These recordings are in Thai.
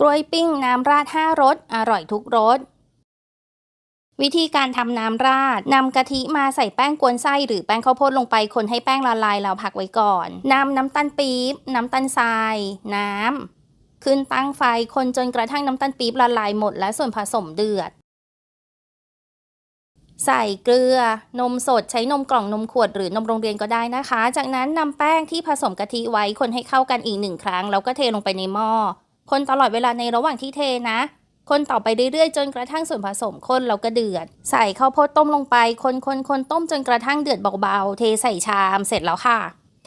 กล้วยปิ้งน้ำราด5รสอร่อยทุกรสวิธีการทำน้ำราดนำกะทิมาใส่แป้งกวนไส้หรือแป้งข้าวโพดลงไปคนให้แป้งละลายแล้วพักไว้ก่อนนำน้ำตาลปี๊บน้ำตาลทราย น้ำขึ้นตั้งไฟคนจนกระทั่งน้ำตาลปี๊บละลายหมดและส่วนผสมเดือด ใส่เกลือ นมสดใช้นมกล่องนมขวดหรือนมโรงเรียนก็ได้นะคะ จากนั้นนำแป้งที่ผสมกะทิไว้คนให้เข้ากันอีกหนึ่งครั้งแล้วก็เทลงไปในหม้อ คนตลอดเวลาในระหว่างที่เทนะ คนต่อไปเรื่อยๆ จนกระทั่งส่วนผสมข้นแล้วก็เดือด ใส่ข้าวโพดต้มลงไป คนคนคนต้มจนกระทั่งเดือดเบาๆ เทใส่ชามเสร็จแล้วค่ะ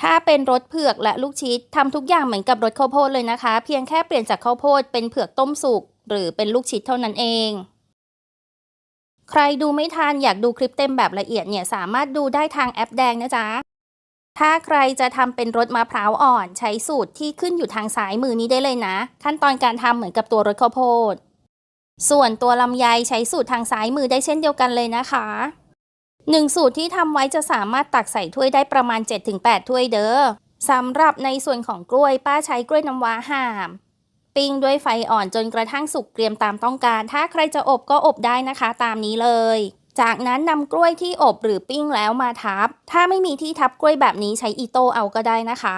ถ้าเป็นรสเผือกและลูกชิดทำทุกอย่างเหมือนกับรสข้าวโพดเลยนะคะ เพียงแค่เปลี่ยนจากข้าวโพดเป็นเผือกต้มสุกหรือเป็นลูกชิดเท่านั้นเอง ใครดูไม่ทันอยากดูคลิปเต็มแบบละเอียดเนี่ยสามารถดูได้ทางแอปแดงนะจ๊ะ ถ้าใครจะทำเป็นรสมะพร้าวอ่อน ใช้สูตรที่ขึ้นอยู่ทางซ้ายมือนี้ได้เลยนะ ขั้นตอนการทำเหมือนกับตัวรสข้าวโพด ส่วนตัวลำไยใช้สูตรทางซ้ายมือได้เช่นเดียวกันเลยนะคะหนึ่งสูตรที่ทำไว้จะสามารถตักใส่ถ้วยได้ประมาณ 7-8 ถ้วยเด้อสำหรับในส่วนของกล้วยป้าใช้กล้วยน้ำว้าห่าม ปิ้งด้วยไฟอ่อนจนกระทั่งสุกเกรียมตามต้องการ ถ้าใครจะอบก็อบได้นะคะ ตามนี้เลย จากนั้นนำกล้วยที่อบหรือปิ้งแล้วมาทับ ถ้าไม่มีที่ทับกล้วยแบบนี้ใช้อีโต้เอาก็ได้นะคะ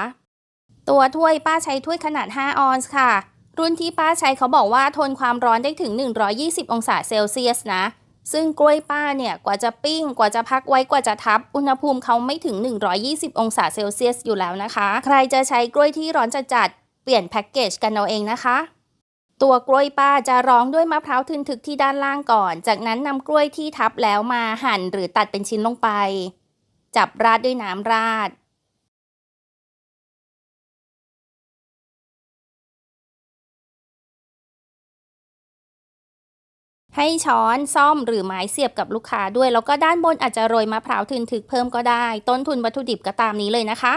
ตัวถ้วยป้าใช้ถ้วยขนาด 5 ออนซ์ค่ะ รุ่นที่ป้าใช้เขาบอกว่าทนความร้อนได้ถึง 120 องศาเซลเซียสนะ ซึ่งกล้วยป้าเนี่ยกว่าจะปิ้ง กว่าจะพักไว้กว่าจะทับ อุณหภูมิเขาไม่ถึง 120 องศาเซลเซียสอยู่แล้วนะคะ ใครจะใช้กล้วยที่ร้อนจัดๆเปลี่ยนแพ็กเกจกันเอาเองนะคะ ตัวกล้วยป้าจะรองด้วยมะพร้าวทึนทึกที่ด้านล่างก่อน จากนั้นนำกล้วยที่ทับแล้วมาหั่นหรือตัดเป็นชิ้นลงไป จับราดด้วยน้ำราด ให้ช้อนซ่อมหรือไม้เสียบกับลูกค้าด้วย แล้วก็ด้านบนอาจจะโรยมะพร้าวทึนทึกเพิ่มก็ได้ ต้นทุนวัตถุดิบก็ตามนี้เลยนะคะ